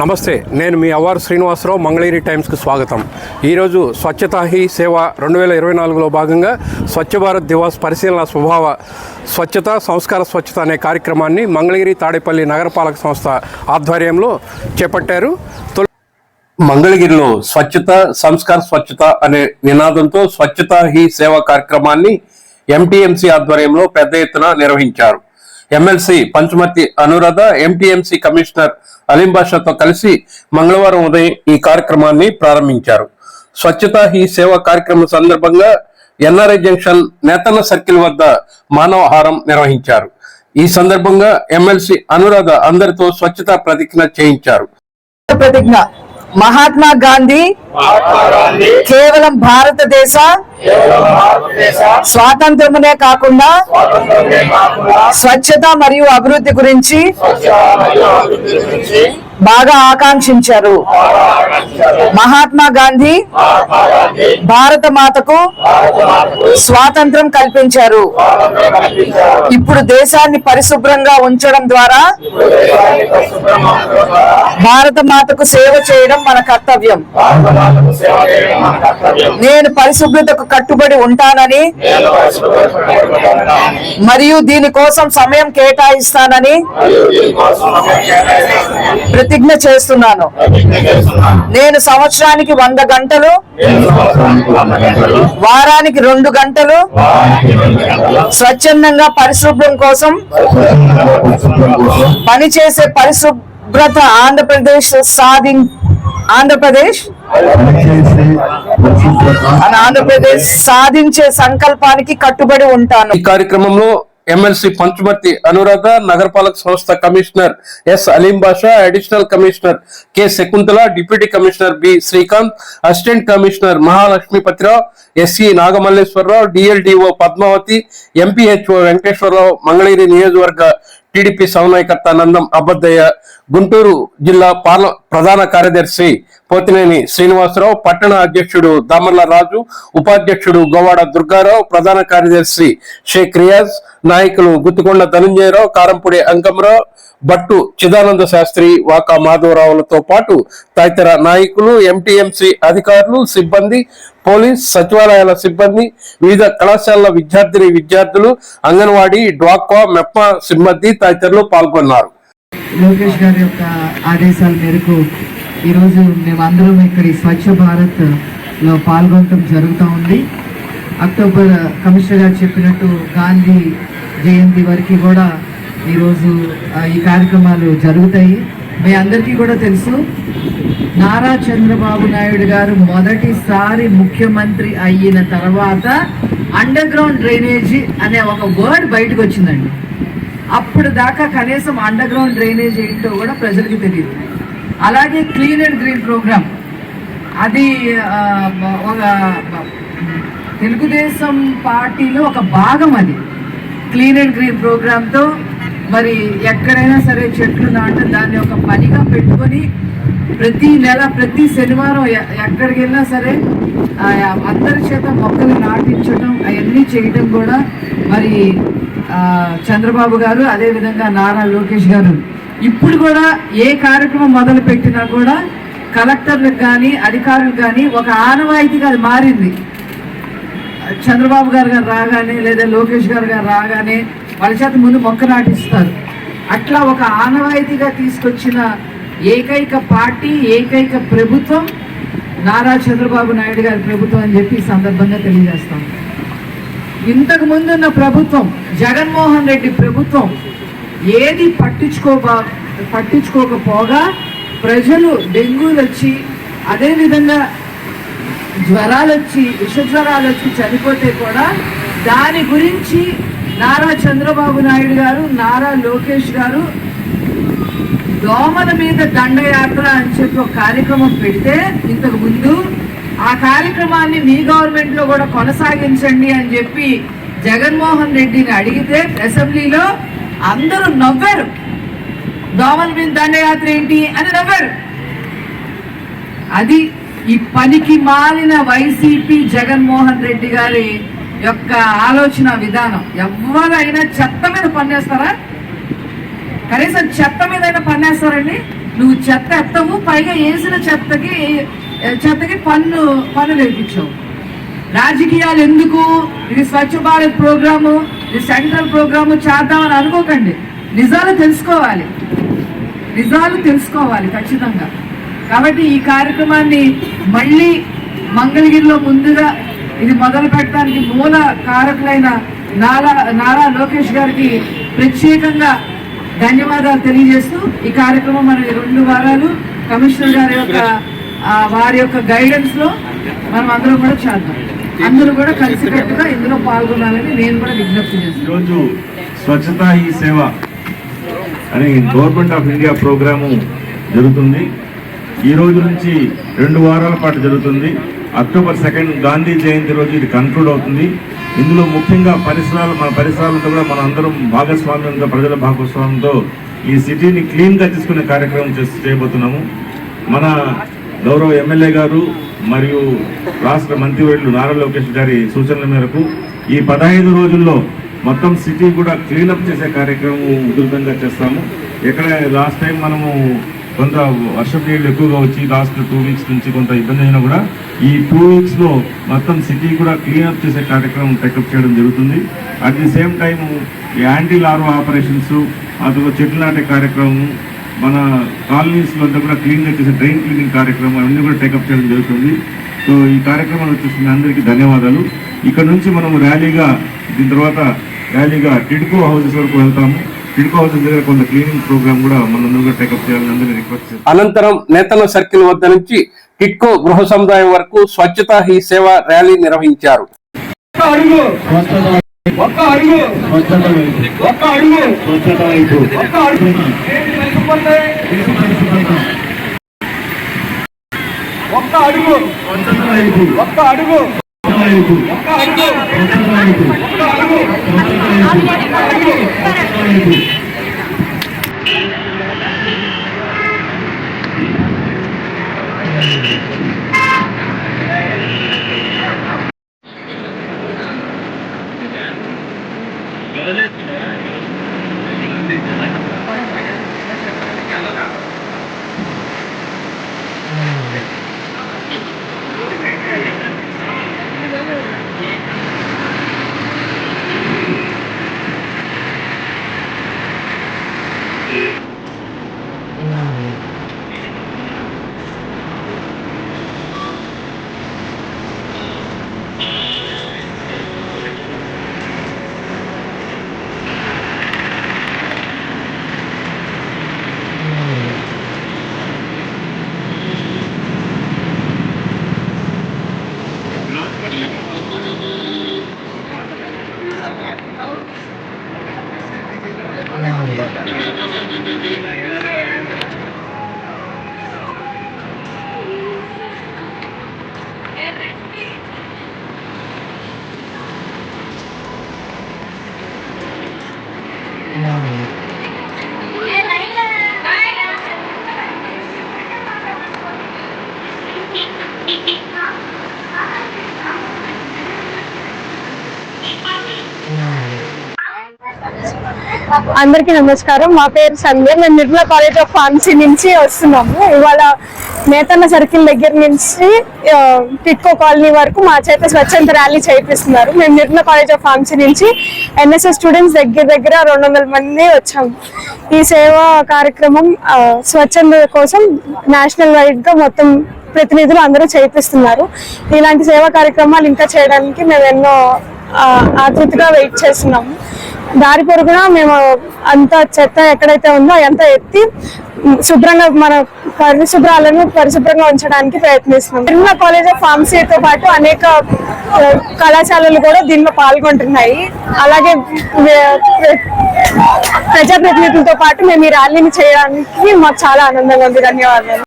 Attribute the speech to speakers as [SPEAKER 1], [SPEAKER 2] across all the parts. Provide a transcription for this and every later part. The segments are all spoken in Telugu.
[SPEAKER 1] నమస్తే నేను మీ అవ్వారు శ్రీనివాసరావు మంగళగిరి టైమ్స్కి స్వాగతం. ఈరోజు స్వచ్ఛతా హీ సేవ రెండు వేల ఇరవై నాలుగులో భాగంగా స్వచ్ఛ భారత్ దివాస్ పరిశీలన స్వభావ స్వచ్ఛత సంస్కార స్వచ్ఛత అనే కార్యక్రమాన్ని మంగళగిరి తాడేపల్లి నగరపాలక సంస్థ ఆధ్వర్యంలో చేపట్టారు. మంగళగిరిలో స్వచ్ఛత సంస్కార స్వచ్ఛత అనే నినాదంతో స్వచ్ఛతా హీ సేవ కార్యక్రమాన్ని ఎంటీఎంసీ ఆధ్వర్యంలో పెద్ద ఎత్తున నిర్వహించారు. MLC Panchamarthi Anuradha MTMC commissioner Aleem బాషాతో కలిసి మంగళవారం ఉదయం ఈ కార్యక్రమాన్ని ప్రారంభించారు. స్వచ్ఛతా హీ సేవ కార్యక్రమం సందర్భంగా ఎన్ఆర్ఐ జంక్షన్ నేతన్న సర్కిల్ వద్ద మానవహారం నిర్వహించారు. ఈ సందర్భంగా ఎమ్మెల్సీ అనురాధ అందరితో స్వచ్ఛతా ప్రతిజ్ఞ చేయించారు.
[SPEAKER 2] ప్రతిజ్ఞ మహాత్మా గాంధీ కేవలం భారతదేశ స్వాతంత్రమునే కాకుండా స్వచ్ఛత మరియు అభివృద్ధి గురించి బాగా ఆకాంక్షించారు. మహాత్మా గాంధీ భారత మాతకు స్వాతంత్రం కల్పించారు. ఇప్పుడు దేశాన్ని పరిశుభ్రంగా ఉంచడం ద్వారా భారత మాతకు సేవ చేయడం మన కర్తవ్యం. నేను పరిశుభ్రతకు కట్టుబడి ఉంటానని మరియు దీనికోసం సమయం కేటాయిస్తానని ప్రతిజ్ఞ చేస్తున్నాను. నేను సంవత్సరానికి వంద గంటలు వారానికి రెండు గంటలు స్వచ్ఛందంగా పరిశుభ్రం కోసం పనిచేసే పరిశుభ్రత ఆంధ్రప్రదేశ్ సాధి ఆంధ్రప్రదేశ్ ఆంధ్రప్రదేశ్ సాధించే సంకల్పానికి కట్టుబడి ఉంటాను.
[SPEAKER 1] ఈ కార్యక్రమంలో ఎమ్మెల్సీ పంచుమర్తి అనురాధ నగరపాలక సంస్థ commissioner S Aleem Basha additional commissioner K Shakuntala deputy commissioner B Srikanth assistant commissioner Mahalakshmipathi Rao SC Nagamalleswara Rao DLDO Padmavathi MPHO Venkateswara Rao Mangalagiri నియోజకవర్గ టీడీపీ సమన్వయకర్త నందం అబద్దయ్య గుంటూరు జిల్లా పార్ల ప్రధాన కార్యదర్శి పోతినేని శ్రీనివాసరావు పట్టణ అధ్యక్షుడు దామర్ల రాజు ఉపాధ్యక్షుడు గోవాడ దుర్గారావు ప్రధాన కార్యదర్శి షేక్ రియాజ్ నాయకులు గుత్తికొండ ధనంజయరావు కారంపూడి అంకమరావు భట్టు చిదానంద శాస్త్రి వాకా మాధవరావులతో పాటు తదితర నాయకులు ఎంటీఎంసీ అధికారులు సిబ్బంది పోలీస్ సచివాలయాల సిబ్బంది వివిధ కళాశాలల విద్యార్థిని విద్యార్థులు అంగన్వాడీ డ్వాక్వా మెప్ప సిబ్బంది తదితరులు పాల్గొన్నారు.
[SPEAKER 2] లోకేష్ గారి యొక్క ఆదేశాల మేరకు ఈరోజు మేమందరం ఇక్కడ ఈ స్వచ్ఛ భారత్లో పాల్గొనడం జరుగుతూ ఉంది. అక్టోబర్ కమిషనర్ గారు చెప్పినట్టు గాంధీ జయంతి వరకు కూడా ఈరోజు ఈ కార్యక్రమాలు జరుగుతాయి. మీ అందరికీ కూడా తెలుసు నారా చంద్రబాబు నాయుడు గారు మొదటిసారి ముఖ్యమంత్రి అయిన తర్వాత అండర్ గ్రౌండ్ డ్రైనేజీ అనే ఒక వర్డ్ బయటకు వచ్చిందండి. అప్పుడు దాకా కనీసం అండర్ గ్రౌండ్ డ్రైనేజ్ ఏంటో కూడా ప్రజలకు తెలియదు. అలాగే క్లీన్ అండ్ గ్రీన్ ప్రోగ్రామ్ అది ఒక తెలుగుదేశం పార్టీలో ఒక భాగం అది. క్లీన్ అండ్ గ్రీన్ ప్రోగ్రామ్తో మరి ఎక్కడైనా సరే చెట్లు నాటు దాన్ని ఒక పనిగా పెట్టుకొని ప్రతి నెల ప్రతి శనివారం ఎ- ఎక్కడికి వెళ్ళినా సరే అందరి చేత మొక్కలు నాటించడం అవన్నీ చేయడం కూడా మరి చంద్రబాబు గారు అదేవిధంగా నారా లోకేష్ గారు. ఇప్పుడు కూడా ఏ కార్యక్రమం మొదలు పెట్టినా కూడా కలెక్టర్లకు కానీ అధికారులకు కానీ ఒక ఆనవాయితీగా అది మారింది. చంద్రబాబు గారు గారు రాగానే లేదా లోకేష్ గారు గారు రాగానే వాళ్ళ చేత ముందు మొక్క నాటిస్తారు. అట్లా ఒక ఆనవాయితీగా తీసుకొచ్చిన ఏకైక పార్టీ ఏకైక ప్రభుత్వం నారా చంద్రబాబు నాయుడు గారి ప్రభుత్వం అని చెప్పి ఈ సందర్భంగా తెలియజేస్తాం ఇంతకు ముందున్న ప్రభుత్వం జగన్మోహన్ రెడ్డి ప్రభుత్వం ఏది పట్టించుకోబా పట్టించుకోకపోగా ప్రజలు డెంగ్యూలు వచ్చి అదేవిధంగా జ్వరాలు వచ్చి విషజ్వరాలు వచ్చి చనిపోతే కూడా దాని గురించి నారా చంద్రబాబు నాయుడు గారు నారా లోకేష్ గారు దోమల మీద దండయాత్ర అని చెప్పి ఒక కార్యక్రమం పెడితే ఇంతకు ముందు ఆ కార్యక్రమాన్ని మీ గవర్నమెంట్లో కూడా కొనసాగించండి అని చెప్పి జగన్మోహన్ రెడ్డిని అడిగితే అసెంబ్లీలో అందరూ నవ్వారు. దోమల మీద దండయాత్ర ఏంటి అని నవ్వారు. అది ఈ పనికి మాలిన వైసీపీ జగన్మోహన్ రెడ్డి గారి యొక్క ఆలోచన విధానం. ఎవరైనా చెత్త మీద పనిచేస్తారా కనీసం చెత్త మీద అయినా పన్నేస్తారండి. నువ్వు చెత్త ఎత్తవు పైగా వేసిన చెత్తకి చెత్తకి పన్ను పన్ను వేయించాం రాజకీయాలు ఎందుకు? ఇది స్వచ్ఛ భారత్ ప్రోగ్రాము ఇది సెంట్రల్ ప్రోగ్రాము చేద్దామని అనుకోకండి. నిజాలు తెలుసుకోవాలి. నిజాలు తెలుసుకోవాలి ఖచ్చితంగా. కాబట్టి ఈ కార్యక్రమాన్ని మళ్ళీ మంగళగిరిలో ముందుగా ఇది మొదలు పెట్టడానికి మూల కారకులైన నారా నారా లోకేష్ గారికి ప్రత్యేకంగా ధన్యవాదాలు తెలియజేస్తూ ఈ కార్యక్రమం మన రెండు వారాలు. కమిషనర్ గారి యొక్క వారి యొక్క గైడెన్స్లో మనం అందరం కూడా చేద్దాం. అందరూ కూడా కలిసికట్టుగా ఇందులో పాల్గొనాలని నేను కూడా విజ్ఞప్తి చేస్తాను
[SPEAKER 3] ఈరోజు స్వచ్ఛతా ఈ సేవ అనే గవర్నమెంట్ ఆఫ్ ఇండియా ప్రోగ్రాము జరుగుతుంది. ఈ రోజు నుంచి రెండు వారాల పాటు జరుగుతుంది. అక్టోబర్ సెకండ్ గాంధీ జయంతి రోజు ఇది కన్క్లూడ్ అవుతుంది. ఇందులో ముఖ్యంగా పరిసరాలు మన పరిసరాలతో కూడా మన అందరం భాగస్వామ్యంతో ప్రజల భాగస్వామ్యంతో ఈ సిటీని క్లీన్గా తీసుకునే కార్యక్రమం చేసి చేయబోతున్నాము. మన గౌరవ ఎమ్మెల్యే గారు మరియు రాష్ట్ర మంత్రివర్యులు నారా లోకేష్ గారి సూచనల మేరకు ఈ పదహైదు రోజుల్లో మొత్తం సిటీ కూడా క్లీనప్ చేసే కార్యక్రమం ఉధృతంగా చేస్తాము. ఎక్కడ లాస్ట్ టైం మనము కొంత వర్షం నీళ్ళు ఎక్కువగా వచ్చి లాస్ట్ టూ వీక్స్ నుంచి కొంత ఇబ్బంది అయినా కూడా ఈ టూ వీక్స్లో మొత్తం సిటీ కూడా క్లీనప్ చేసే కార్యక్రమం టెకప్ చేయడం జరుగుతుంది. At the same time anti larva operations అదిగో చెట్లు నాటే కార్యక్రమం మన కాలనీస్ వద్ద కూడా క్లీన్గా చేసే డ్రైన్ క్లీనింగ్ కార్యక్రమం అన్ని కూడా టేకప్ చేయడం జరుగుతుంది. సో ఈ కార్యక్రమాలు వచ్చేసి అందరికీ ధన్యవాదాలు. ఇక్కడ నుంచి మనం ర్యాలీగా దీని తర్వాత ర్యాలీగా టిడ్కో హౌసెస్ వరకు వెళ్తాము. టిడ్కో హౌసెస్ దగ్గర కొంత క్లీనింగ్ ప్రోగ్రామ్ కూడా మనందరూ కూడా టేకప్ చేయాలని అందరినీ రిక్వెస్ట్ చేస్తాం.
[SPEAKER 1] అనంతరం నేతల సర్కిల్ వద్ద నుంచి టిట్కో గృహ సముదాయం వరకు స్వచ్ఛతా హీ సేవ ర్యాలీ నిర్వహించారు.
[SPEAKER 4] ఒక్క అడుగు. ఒక్క అడుగు. ఒక్క అడుగు. ఒక్క అడుగు. ఒక్క అడుగు. ఒక్క అడుగు. ఒక్క అడుగు
[SPEAKER 5] అందరికీ నమస్కారం. మా పేరు సంధ్య. మేము నిర్మలా కాలేజ్ ఆఫ్ ఫార్మసీ నుంచి వస్తున్నాము. ఇవాళ నేతన్న సర్కిల్ దగ్గర నుంచి పిక్కో టిట్కో కాలనీ వరకు మా చేత స్వచ్ఛంద ర్యాలీ చేపిస్తున్నారు. మేము నిర్మలా కాలేజ్ ఆఫ్ ఫార్మసీ నుంచి ఎన్ఎస్ఎస్ స్టూడెంట్స్ దగ్గర దగ్గర రెండు వందల మంది వచ్చాము ఈ సేవా కార్యక్రమం స్వచ్ఛంద కోసం నేషనల్ వైడ్గా మొత్తం ప్రతినిధులు అందరూ చేపిస్తున్నారు. ఇలాంటి సేవా కార్యక్రమాలు ఇంకా చేయడానికి మేము ఎన్నో ఆతృతగా వెయిట్ చేస్తున్నాము. దారి పొరుగున మేము అంత చెత్త ఎక్కడైతే ఉందో అంతా ఎత్తి శుభ్రంగా మన పరిశుభ్రాలను పరిశుభ్రంగా ఉంచడానికి ప్రయత్నిస్తున్నాం. నిర్మలా కాలేజ్ ఆఫ్ ఫార్మసీతో పాటు అనేక కళాశాలలు కూడా దీనిలో పాల్గొంటున్నాయి. అలాగే ప్రజాప్రతినిధులతో పాటు మేము ఈ ర్యాలీని చేయడానికి మాకు చాలా ఆనందంగా ఉంది. ధన్యవాదాలు.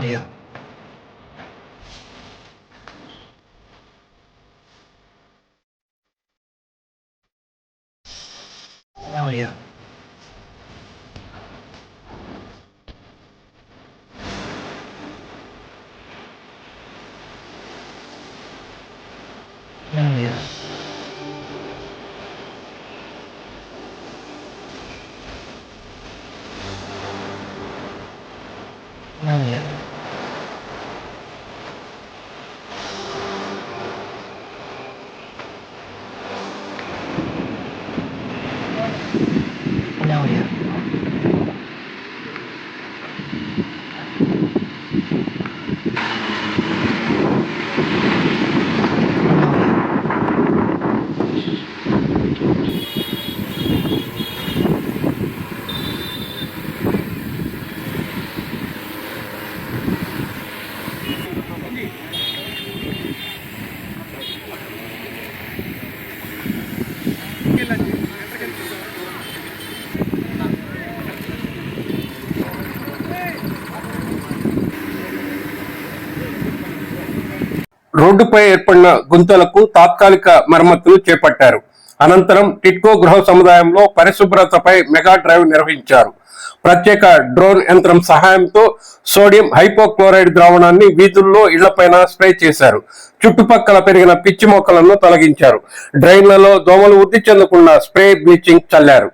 [SPEAKER 6] 没有
[SPEAKER 1] రోడ్డుపై ఏర్పడిన గుంతలకు తాత్కాలిక మరమ్మతులు చేపట్టారు. అనంతరం టిట్కో గృహ సముదాయంలో పరిశుభ్రతపై మెగా డ్రైవ్ నిర్వహించారు. ప్రత్యేక డ్రోన్ యంత్రం సహాయంతో సోడియం హైపోక్లోరైడ్ ద్రావణాన్ని వీధుల్లో ఇళ్ళపైన స్ప్రే చేశారు. చుట్టుపక్కల పెరిగిన పిచ్చి మొక్కలను తొలగించారు. డ్రైన్లలో దోమలు వృద్ధి చెందకుండా స్ప్రే బ్లీచింగ్ చల్లారు.